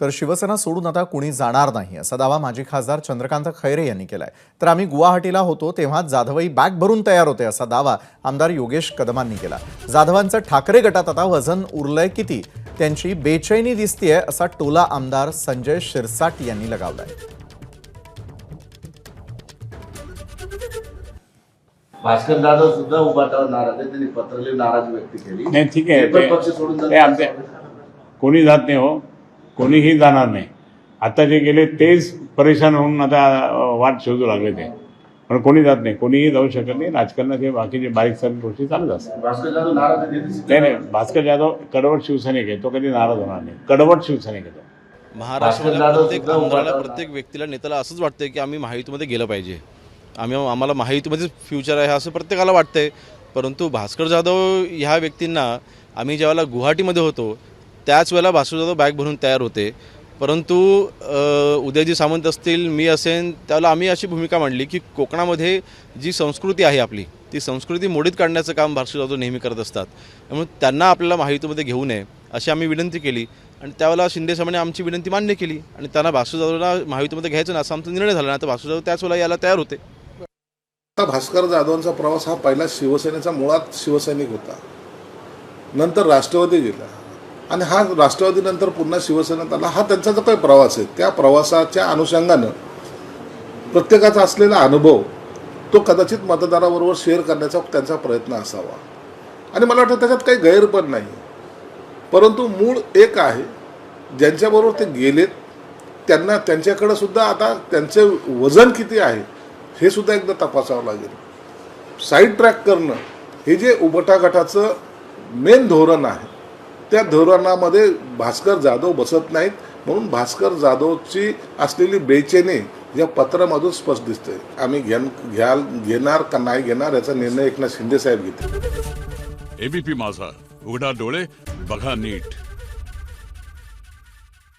तर शिवसेना सोडून आता कुणी जाणार नाही असा दावा माजी खासदार चंद्रकांत खैरे यांनी केलाय. तर आम्ही गुवाहाटीला होतो तेव्हा जाधवही बॅग भरून तयार होते असा दावा आमदार योगेश कदमांनी केला. जाधवांचं ठाकरे गटात आता वजन उरलंय किती? त्यांची बेचैनी दिसतीये असा टोला आमदार संजय शिरसाट यांनी लगावलाय. भास्कर जाधव सुद्धा उभाटावर नाराज आहे त्यांनी नाराजी व्यक्त केली. नाही ठीक आहे ते आमचे कोणी जात नाही हो. कोणीही जाणार नाही. आता जे गेले तेच परेशान होऊन आता वाट शोधू लागले ते. पण कोणी जात नाही कोणीही जाऊ शकत नाही. राजकारणात हे बाकीचे बारीक सारीक गोष्टी चालूच असतात. नाही नाही भास्कर जाधव कडवट शिवसैनिक आहे. तो कधी नाराज होणार नाही. कडवट शिवसैनिक आहे तो. महाराष्ट्रातल्या प्रत्येक आमदाराला प्रत्येक व्यक्तीला नेत्याला असंच वाटतंय की आम्ही महायुतीमध्ये गेलं पाहिजे. आम्ही आम्हाला महायुतीमध्येच फ्युचर आहे असं प्रत्येकाला वाटतंय. परंतु भास्कर जाधव ह्या व्यक्तींना आम्ही ज्यावेळेला गुवाहाटीमध्ये होतो त्याच वेळेला भास्कर जाधव बॅग भरून तयार होते. परंतु उदयजी सामंत असतील मी असेन त्याला आम्ही अशी भूमिका मांडली की कोकणामध्ये जी संस्कृती आहे आपली ती संस्कृती मोडीत काढण्याचं काम भास्कर जाधव नेहमी करत असतात. त्यामुळे त्यांना आपल्याला महायुतीमध्ये घेऊ नये अशी आम्ही विनंती केली. आणि त्यावेळेला शिंदे साहेबांनी आमची विनंती मान्य केली. आणि त्यांना भास्कर जाधवला महायुतीमध्ये घ्यायचं ना असा आमचा निर्णय झाला ना तर भास्कर जाधव त्याच वेळेला यायला तयार होते. भास्कर जाधवांचा प्रवास हा पहिला शिवसेनेचा मुळात शिवसैनिक होता. नंतर राष्ट्रवादी गेला. आणि हा राष्ट्रवादीनंतर पुन्हा शिवसेनेत आला हा त्यांचा जो काही प्रवास आहे त्या प्रवासाच्या अनुषंगानं प्रत्येकाचा असलेला अनुभव तो कदाचित मतदाराबरोबर शेअर करण्याचा त्यांचा प्रयत्न असावा. आणि मला वाटतं त्याच्यात काही गैर पण नाही. परंतु मूळ एक आहे ज्यांच्याबरोबर ते गेलेत त्यांना त्यांच्याकडं सुद्धा आता त्यांचे वजन किती आहे हे सुद्धा एकदा तपासावं लागेल. साईड ट्रॅक करणं हे जे उबटा गटाचं मेन धोरण आहे त्या धोरणामध्ये भास्कर जाधव बसत नाहीत म्हणून भास्कर जाधवची असलेली बेचैनी या पत्रामधून स्पष्ट दिसते. आम्ही घेन घ्याल घेणार का नाही घेणार याचा निर्णय एकनाथ शिंदे साहेब घेतले. एबीपी माझा. उघडा डोळे बघा नीट.